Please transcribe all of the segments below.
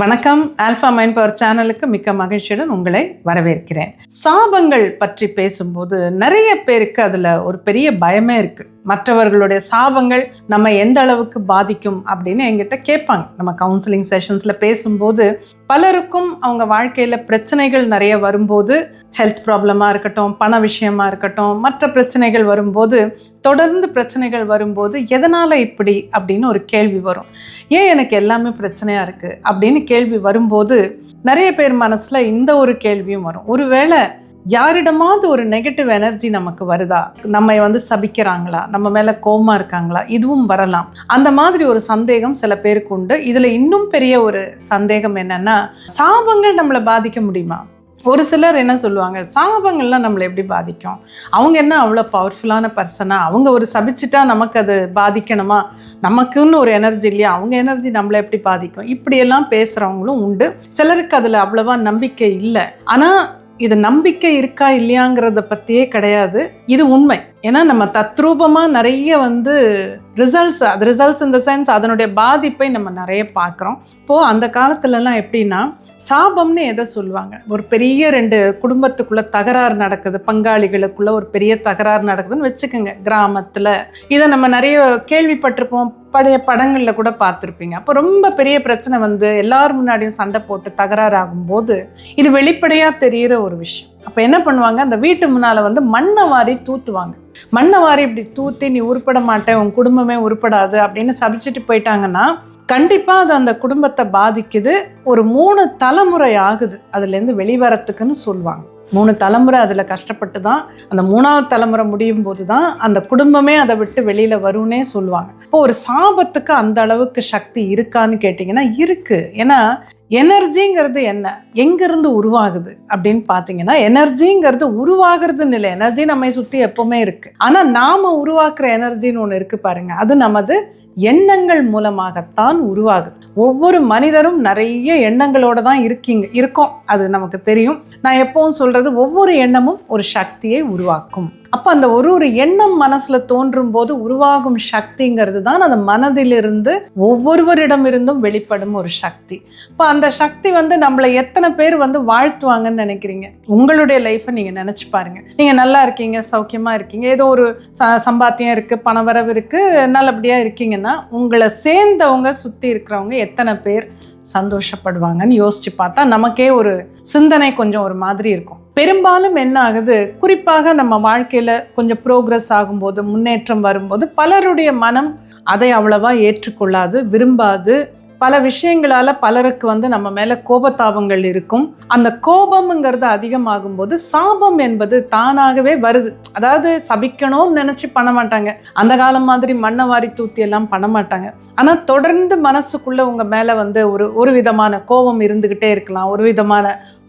வணக்கம். Alpha mind power சேனலுக்கு மிக்க மகிழ்ச்சியுடன் உங்களை வரவேற்கிறேன். சாபங்கள் பற்றி பேசும்போது நிறைய பேருக்கு அதில் ஒரு பெரிய பயமே இருக்குது மற்றவர்களுடைய சாபங்கள் நம்ம எந்த அளவுக்கு பாதிக்கும் அப்படின்னு என்கிட்ட கேட்பாங்க. நம்ம கவுன்சிலிங் செஷன்ஸில் பேசும்போது பலருக்கும் அவங்க வாழ்க்கையில் பிரச்சனைகள் நிறைய வரும்போது ஹெல்த் ப்ராப்ளமாக இருக்கட்டும் பண விஷயமா இருக்கட்டும் மற்ற பிரச்சனைகள் வரும்போது தொடர்ந்து பிரச்சனைகள் வரும்போது எதனால் இப்படி அப்படின்னு ஒரு கேள்வி வரும். ஏன் எனக்கு எல்லாமே பிரச்சனையாக இருக்குது அப்படின்னு கேள்வி வரும்போது நிறைய பேர் மனசில் இந்த ஒரு கேள்வியும் வரும். ஒருவேளை யாரிடமாவது ஒரு நெகட்டிவ் எனர்ஜி நமக்கு வருதா? நம்ம வந்து சபிக்கிறாங்களா? நம்ம மேலே கோமா இருக்காங்களா? இதுவும் வரலாம். அந்த மாதிரி ஒரு சந்தேகம் சில பேருக்கு உண்டு. இதில் இன்னும் பெரிய ஒரு சந்தேகம் என்னன்னா சாபங்கள் நம்மளை பாதிக்க முடியுமா? ஒரு சிலர் என்ன சொல்லுவாங்க சாபங்கள்லாம் நம்மளை எப்படி பாதிக்கும்? அவங்க என்ன அவ்வளோ பவர்ஃபுல்லான பர்சனா அவங்க ஒரு சபிச்சிட்டா நமக்கு அது பாதிக்கணுமா? நமக்குன்னு ஒரு எனர்ஜி இல்லையா? அவங்க எனர்ஜி நம்மளை எப்படி பாதிக்கும்? இப்படியெல்லாம் பேசுகிறவங்களும் உண்டு. சிலருக்கு அதில் அவ்வளவா நம்பிக்கை இல்லை. ஆனால் இது நம்பிக்கை இருக்கா இல்லையாங்கிறத பற்றியே கிடையாது. இது உண்மை. ஏன்னா நம்ம தத்ரூபமாக நிறைய வந்து ரிசல்ட்ஸ் அது ரிசல்ட்ஸ் இந்த சென்ஸ் அதனுடைய பாதிப்பை நம்ம நிறைய பார்க்குறோம். இப்போது அந்த காலத்துலலாம் எப்படின்னா சாபம்னு எதை சொல்லுவாங்க? ஒரு பெரிய ரெண்டு குடும்பத்துக்குள்ளே தகராறு நடக்குது. பங்காளிகளுக்குள்ளே ஒரு பெரிய தகராறு நடக்குதுன்னு வச்சுக்கோங்க கிராமத்தில். இதை நம்ம நிறைய கேள்விப்பட்டிருப்போம். பழைய படங்களில் கூட பார்த்துருப்பீங்க. அப்போ ரொம்ப பெரிய பிரச்சனை வந்து எல்லார் முன்னாடியும் சண்டை போட்டு தகராறு ஆகும்போது இது வெளிப்படையாக தெரிகிற ஒரு விஷயம். அப்போ என்ன பண்ணுவாங்க? அந்த வீட்டு முன்னால் வந்து மண்ணை வாரி தூத்துவாங்க. மண்ணை வாரி இப்படி தூத்தி நீ உருப்பட மாட்டேன் உன் குடும்பமே உருப்படாது அப்படின்னு சபிச்சுட்டு போயிட்டாங்கன்னா கண்டிப்பாக அது அந்த குடும்பத்தை பாதிக்குது. ஒரு மூணு தலைமுறை ஆகுது. அதுலேருந்து வெளிவரத்துக்குன்னு சொல்லுவாங்க. மூணு தலைமுறை அதில் கஷ்டப்பட்டு தான் அந்த மூணாவது தலைமுறை முடியும் போது தான் அந்த குடும்பமே அதை விட்டு வெளியில் வரும்னே சொல்லுவாங்க. இப்போ ஒரு சாபத்துக்கு அந்த அளவுக்கு சக்தி இருக்கான்னு கேட்டிங்கன்னா இருக்குது ஏன்னா எனர்ஜிங்கிறது என்ன? எங்கேருந்து உருவாகுது அப்படின்னு பார்த்தீங்கன்னா எனர்ஜிங்கிறது உருவாகிறதுன்னு இல்லை. எனர்ஜி நம்மை சுற்றி எப்போவுமே இருக்குது ஆனால் நாம் உருவாக்குற எனர்ஜின்னு ஒன்று இருக்குது பாருங்கள் அது நமது எண்ணங்கள் மூலமாகத்தான் உருவாகுது. ஒவ்வொரு மனிதரும் நிறைய எண்ணங்களோட தான் இருக்கீங்க இருக்கோம். அது நமக்கு தெரியும். நான் எப்பவும் சொல்றது ஒவ்வொரு எண்ணமும் ஒரு சக்தியை உருவாக்கும். அப்போ அந்த ஒரு ஒரு எண்ணம் மனசில் தோன்றும் போது உருவாகும் சக்திங்கிறது தான் அந்த மனதிலிருந்து ஒவ்வொருவரிடமிருந்தும் வெளிப்படும் ஒரு சக்தி. இப்போ அந்த சக்தி வந்து நம்மளை எத்தனை பேர் வந்து வாழ்த்துவாங்கன்னு நினைக்கிறீங்க? உங்களுடைய லைஃப்பை நீங்கள் நினச்சி பாருங்க. நீங்கள் நல்லா இருக்கீங்க சௌக்கியமாக இருக்கீங்க ஏதோ ஒரு ச சம்பாத்தியம் இருக்குது பணவரவு இருக்குது நல்லபடியாக இருக்கீங்கன்னா உங்களை சேர்ந்தவங்க சுற்றி இருக்கிறவங்க எத்தனை பேர் சந்தோஷப்படுவாங்கன்னு யோசிச்சு பார்த்தா நமக்கே ஒரு சிந்தனை கொஞ்சம் ஒரு மாதிரி இருக்கும். பெரும்பாலும் என்ன ஆகுது? குறிப்பாக நம்ம வாழ்க்கையில் கொஞ்சம் ப்ரோக்ரஸ் ஆகும்போது முன்னேற்றம் வரும்போது பலருடைய மனம் அதை அவ்வளவா ஏற்றுக்கொள்ளாது விரும்பாது. பல விஷயங்களால் பலருக்கு வந்து நம்ம மேலே கோபத்தாபங்கள் இருக்கும். அந்த கோபம்ங்கிறது அதிகமாகும் போது சாபம் என்பது தானாகவே வருது. அதாவது சபிக்கணும்னு நினச்சி பண்ண மாட்டாங்க. அந்த காலம் மாதிரி மண்ணை வாரி தூத்தி எல்லாம் பண்ண மாட்டாங்க. ஆனால் தொடர்ந்து மனசுக்குள்ளே உங்கள் மேலே வந்து ஒரு ஒரு விதமான கோபம் இருந்துக்கிட்டே இருக்கலாம். ஒரு விதமான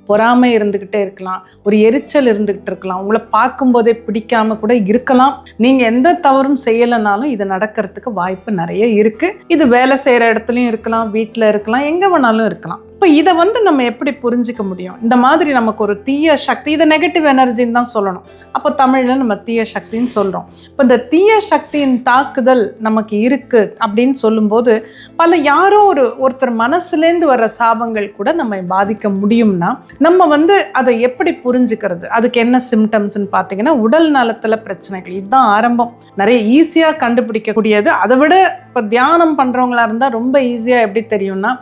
பொறாமை இருந்துக்கிட்டே இருக்கலாம் ஒரு எரிச்சல் இருந்துக்கிட்டு இருக்கலாம் உங்களை பார்க்கும்போதே பிடிக்காம கூட இருக்கலாம். நீங்கள் எந்த தவறும் செய்யலைனாலும் இது நடக்கிறதுக்கு வாய்ப்பு நிறைய இருக்குது இது வேலை செய்கிற இடத்துலையும் இருக்கலாம் வீட்டில் இருக்கலாம் எங்கே வேணாலும் இருக்கலாம். இப்போ இதை வந்து நம்ம எப்படி புரிஞ்சிக்க முடியும்? இந்த மாதிரி நமக்கு ஒரு தீய சக்தி இதை நெகட்டிவ் எனர்ஜின்னு தான் சொல்லணும். அப்போ தமிழில் நம்ம தீய சக்தின்னு சொல்கிறோம் இப்போ இந்த தீய சக்தியின் தாக்குதல் நமக்கு இருக்குது அப்படின்னு சொல்லும்போது பல யாரோ ஒரு ஒருத்தர் மனசுலேருந்து வர்ற சாபங்கள் கூட நம்ம பாதிக்க முடியும்னா நம்ம வந்து அதை எப்படி புரிஞ்சுக்கிறது? அதுக்கு என்ன சிம்டம்ஸ்னு பார்த்தீங்கன்னா உடல் நலத்தில் பிரச்சனைகள். இதுதான் ஆரம்பம். நிறைய ஈஸியாக கண்டுபிடிக்கக்கூடியது. அதை விட இப்போ தியானம் பண்ணுறவங்களா இருந்தால் ரொம்ப ஈஸியாக எப்படி தெரியும்னா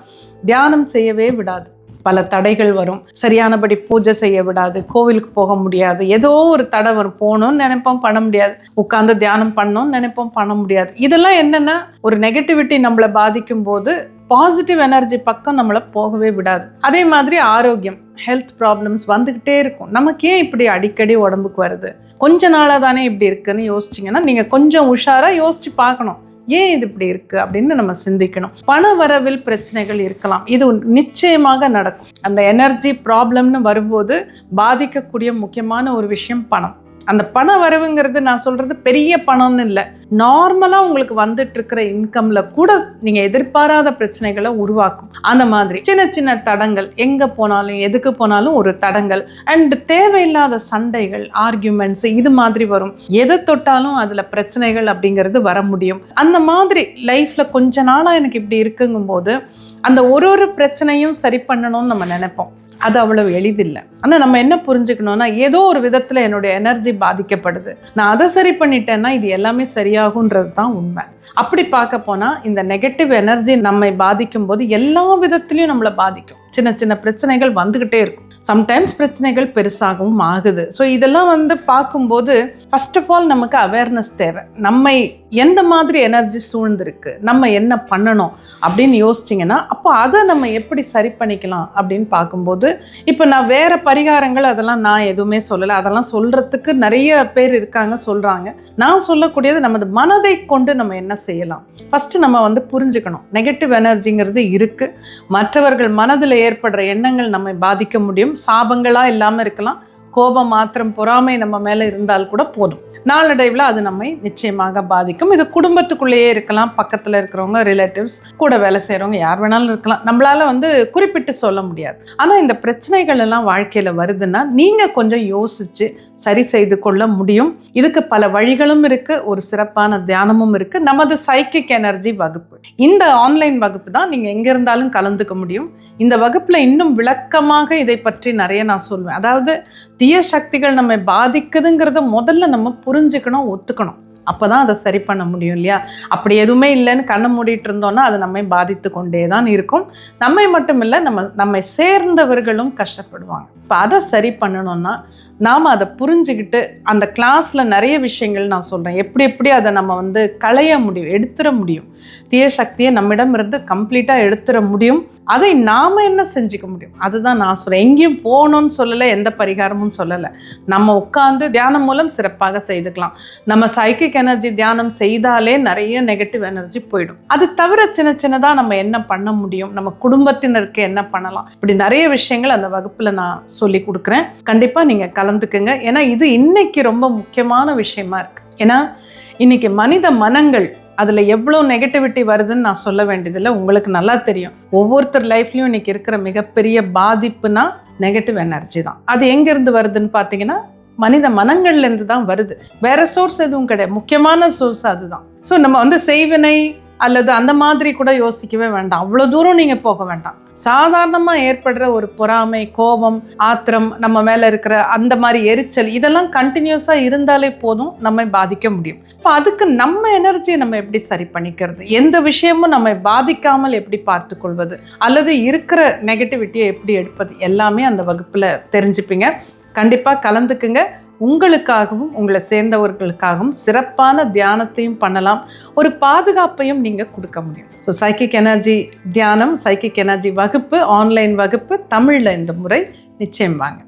தியானம் செய்யவே விடாது. பல தடைகள் வரும். சரியானபடி பூஜை செய்ய விடாது. கோவிலுக்கு போக முடியாது. ஏதோ ஒரு தடை வரும். போகணும்னு நினைப்போம் பண்ண முடியாது. உட்காந்து தியானம் பண்ணணும்னு நினைப்போம் பண்ண முடியாது. இதெல்லாம் என்னென்னா ஒரு நெகட்டிவிட்டி நம்மளை பாதிக்கும் போது பாசிட்டிவ் எனர்ஜி பக்கம் நம்மளை போகவே விடாது. அதே மாதிரி ஆரோக்கியம் ஹெல்த் ப்ராப்ளம்ஸ் வந்துக்கிட்டே இருக்கும். நமக்கு ஏன் இப்படி அடிக்கடி உடம்புக்கு வருது? கொஞ்ச நாளாக தானே இப்படி இருக்குன்னு யோசிச்சிங்கன்னா நீங்கள் கொஞ்சம் உஷாராக யோசித்து பார்க்கணும். ஏன் இது இப்படி இருக்குது அப்படின்னு நம்ம சிந்திக்கணும். பண வரவில் பிரச்சனைகள் இருக்கலாம். இது நிச்சயமாக நடக்கும். அந்த எனர்ஜி ப்ராப்ளம்னு வரும்போது பாதிக்கக்கூடிய முக்கியமான ஒரு விஷயம் பணம். அந்த பண வரவுங்கிறது நான் சொல்கிறது பெரிய பணம்னு இல்லை. நார்மலாக உங்களுக்கு வந்துட்டு இருக்கிற இன்கம்ல கூட நீங்கள் எதிர்பாராத பிரச்சனைகளை உருவாக்கும். அந்த மாதிரி சின்ன சின்ன தடங்கள் எங்கே போனாலும் எதுக்கு போனாலும் ஒரு தடங்கள். அண்ட் தேவையில்லாத சண்டைகள் ஆர்கியூமெண்ட்ஸ் இது மாதிரி வரும். எதை தொட்டாலும் அதில் பிரச்சனைகள் அப்படிங்கிறது வர முடியும். அந்த மாதிரி லைஃப்பில் கொஞ்ச நாளாக எனக்கு இப்படி இருக்குங்கும்போது அந்த ஒரு ஒரு பிரச்சனையும் சரி பண்ணணும்னு நம்ம நினைப்போம். அது அவ்வளவு எளிதில்லை. ஆனால் நம்ம என்ன புரிஞ்சுக்கணும்னா ஏதோ ஒரு விதத்தில் என்னுடைய எனர்ஜி பாதிக்கப்படுது. நான் அதை சரி பண்ணிட்டேன்னா இது எல்லாமே சரியாக வெளியாகுன்றது தான் உண்மை. அப்படி பார்க்க போனால் இந்த நெகட்டிவ் எனர்ஜி நம்மை பாதிக்கும் போது எல்லா விதத்துலையும் நம்மளை பாதிக்கும். சின்ன சின்ன பிரச்சனைகள் வந்துக்கிட்டே இருக்கும். சம்டைம்ஸ் பிரச்சனைகள் பெருசாகவும் ஆகுது. ஸோ இதெல்லாம் வந்து பார்க்கும்போது ஃபர்ஸ்ட் ஆஃப் ஆல் நமக்கு அவேர்னஸ் தேவை. நம்மை எந்த மாதிரி எனர்ஜி சூழ்ந்திருக்கு? நம்ம என்ன பண்ணணும்? அப்படின்னு யோசிச்சிங்கன்னா அப்போ அதை நம்ம எப்படி சரி பண்ணிக்கலாம் அப்படின்னு பார்க்கும்போது இப்போ நான் வேறு பரிகாரங்கள் அதெல்லாம் நான் எதுவுமே சொல்லலை. அதெல்லாம் சொல்கிறதுக்கு நிறைய பேர் இருக்காங்க சொல்கிறாங்க நான் சொல்லக்கூடியது நமது மனதை கொண்டு நம்ம என்ன செய்யலாம்? ஃபஸ்ட்டு நம்ம வந்து புரிஞ்சுக்கணும். நெகட்டிவ் எனர்ஜிங்கிறது இருக்குது மற்றவர்கள் மனதில் ஏற்படுற எண்ணங்கள் நம்மை பாதிக்க முடியும். சாபங்களாக இல்லாமல் இருக்கலாம். கோபம் மாத்திரம் பொறாமை நம்ம மேலே இருந்தால் கூட போதும். நாளடைவில் அது நம்மை நிச்சயமாக பாதிக்கும். இது குடும்பத்துக்குள்ளேயே இருக்கலாம். பக்கத்தில் இருக்கிறவங்க ரிலேட்டிவ்ஸ் கூட வேலை செய்கிறவங்க யார் வேணாலும் இருக்கலாம். நம்மளால் வந்து குறிப்பிட்டு சொல்ல முடியாது. ஆனால் இந்த பிரச்சனைகள் எல்லாம் வாழ்க்கையில் வருதுன்னா நீங்கள் கொஞ்சம் யோசித்து சரி செய்து கொள்ள முடியும். இதுக்கு பல வழிகளும் இருக்கு. ஒரு சிறப்பான தியானமும் இருக்கு. நமது சைக்கிக் எனர்ஜி வகுப்பு. இந்த ஆன்லைன் வகுப்பு தான் நீங்க எங்க இருந்தாலும் கலந்துக்க முடியும். இந்த வகுப்புல இன்னும் விளக்கமாக இதை பற்றி நிறைய நான் சொல்வேன். அதாவது தீய சக்திகள் நம்மை பாதிக்குதுங்கிறத முதல்ல நம்ம புரிஞ்சுக்கணும் ஒத்துக்கணும். அப்பதான் அதை சரி பண்ண முடியும் இல்லையா? அப்படி எதுவுமே இல்லைன்னு கண்ணை மூடிட்டு இருந்தோம்னா அது நம்மை பாதித்து கொண்டே தான் இருக்கும். நம்மை மட்டும் இல்லை நம்ம நம்மை சேர்ந்தவர்களும் கஷ்டப்படுவாங்க. இப்போ அதை சரி பண்ணணும்னா நாம் அதை புரிஞ்சுக்கிட்டு அந்த கிளாஸில் நிறைய விஷயங்கள் நான் சொல்கிறேன் எப்படி எப்படி அதை நம்ம வந்து களைய முடியும் எடுத்துட முடியும். தீய சக்தியை நம்மிடமிருந்து கம்ப்ளீட்டாக எடுத்துட முடியும். அதை நாம் என்ன செஞ்சுக்க முடியும்? அதுதான் நான் சொல்கிறேன் எங்கேயும் போகணும்னு சொல்லலை எந்த பரிகாரமும் சொல்லலை. நம்ம உட்காந்து தியானம் மூலம் சிறப்பாக செய்துக்கலாம். நம்ம சைக்கிக் எனர்ஜி தியானம் செய்தாலே நிறைய நெகட்டிவ் எனர்ஜி போயிடும். அது தவிர சின்ன சின்னதாக நம்ம என்ன பண்ண முடியும்? நம்ம குடும்பத்தினருக்கு என்ன பண்ணலாம்? இப்படி நிறைய விஷயங்கள் அந்த வகுப்பில் நான் சொல்லி கொடுக்குறேன். கண்டிப்பாக நீங்கள் கலந்துக்குங்க. ஏன்னா இது இன்னைக்கு ரொம்ப முக்கியமான விஷயமா இருக்குது ஏன்னா இன்னைக்கு மனித மனங்கள் அதில் எவ்வளோ நெகட்டிவிட்டி வருதுன்னு நான் சொல்ல வேண்டியதில்லை. உங்களுக்கு நல்லா தெரியும். ஒவ்வொருத்தர் லைஃப்லையும் இன்னைக்கு இருக்கிற மிகப்பெரிய பாதிப்புனா நெகட்டிவ் எனர்ஜி தான். அது எங்கேருந்து வருதுன்னு பார்த்தீங்கன்னா மனித மனங்கள்லேருந்து தான் வருது. வேற சோர்ஸ் எதுவும் கிடையாது. முக்கியமான சோர்ஸ் அதுதான். ஸோ நம்ம வந்து செய்வினை அல்லது அந்த மாதிரி கூட யோசிக்கவே வேண்டாம். அவ்வளோ தூரம் நீங்கள் போக வேண்டாம். சாதாரணமாக ஏற்படுற ஒரு பொறாமை கோபம் ஆத்திரம் நம்ம மேலே இருக்கிற அந்த மாதிரி எரிச்சல் இதெல்லாம் கண்டினியூஸாக இருந்தாலே போதும் நம்மை பாதிக்க முடியும். இப்போ அதுக்கு நம்ம எனர்ஜியை நம்ம எப்படி சரி பண்ணிக்கிறது? எந்த விஷயமும் நம்மை பாதிக்காமல் எப்படி பார்த்துக்கொள்வது? அல்லது இருக்கிற நெகட்டிவிட்டியை எப்படி எடுப்பது? எல்லாமே அந்த வகுப்பில் தெரிஞ்சுப்பீங்க. கண்டிப்பாக கலந்துக்குங்க. உங்களுக்காகவும் உங்களை சேர்ந்தவர்களுக்காகவும் சிறப்பான தியானத்தையும் பண்ணலாம். ஒரு பாதுகாப்பையும் நீங்கள் கொடுக்க முடியும். ஸோ சைக்கிக் எனர்ஜி தியானம் சைக்கிக் எனர்ஜி வகுப்பு ஆன்லைன் வகுப்பு தமிழில் இந்த முறை நிச்சயம் வாங்க.